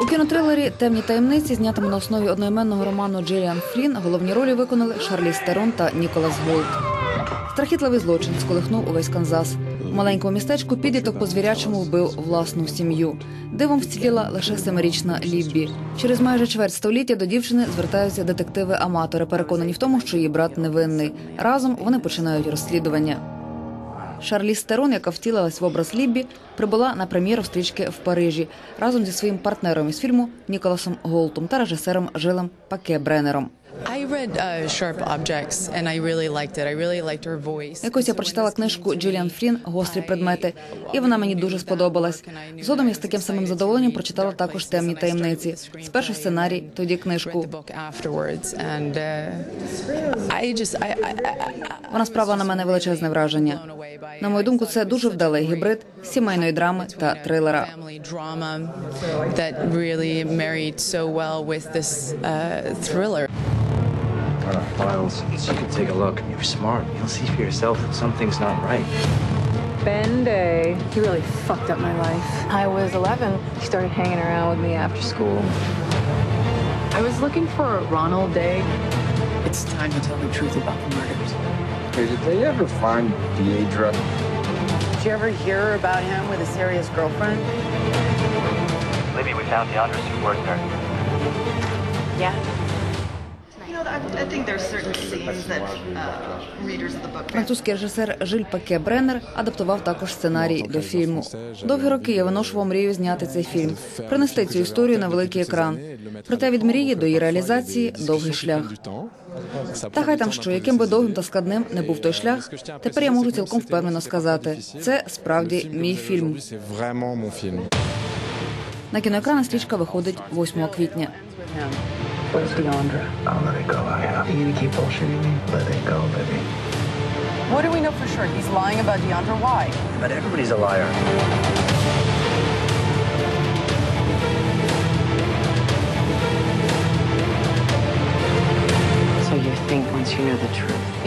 У кінотрилері Темні таємниці, знятому на основі одноіменного роману Джиліан Флін, головні ролі виконали Шарлі Стерон та Ніколас Голд. Страхітливий злочин сколихнув увесь Канзас. У маленькому містечку підліток по звірячому вбив власну сім'ю. Дивом вціліла лише семирічна Ліббі. Через майже чверть століття до дівчини звертаються детективи-аматори, переконані в тому, що її брат невинний. Разом вони починають розслідування. Шарлі Стерон, яка втілилась в образ Ліббі, прибула на прем'єру стрічки в Парижі разом зі своїм партнером із фільму Ніколасом Голтом та режисером Жилем Паке Бренером. Uh. Якось я прочитала книжку Джиліан Флін Гострі предмети, і вона мені дуже сподобалась. Згодом я з таким самим задоволенням прочитала також темні таємниці. Спершу сценарій, тоді книжку. uh, Вона справила на мене величезне враження. blown away by На мою думку, це дуже вдалий гібрид сімейної драми та трилера. family drama that really married so well with this uh, thriller. on our files. So you can take a look. You're smart. You'll see for yourself that something's not right. Ben Day. He really fucked up my life. I was 11. He started hanging around with me after school. I was looking for Ronald Day. It's time to tell the truth about the murders. Hey, did they ever find Deidre? Did you ever hear about him with a serious girlfriend? Libby, we found Deandra's who worked there. Yeah. Французький режисер Жиль Паке Бреннер адаптував також сценарій до фільму. Довгі роки я виношував мрію зняти цей фільм, принести цю історію на великий екран. Проте від мрії до її реалізації довгий шлях. Та хай там що, яким би довгим та складним не був той шлях, тепер я можу цілком впевнено сказати, це справді мій фільм. На кіноекрани стрічка виходить 8 квітня. Where's Deandra? I'll let it go. I have. You gonna keep bullshitting me? Let it go, baby. What do we know for sure? He's lying about Deandra. Why? But everybody's a liar. So you think once you know the truth,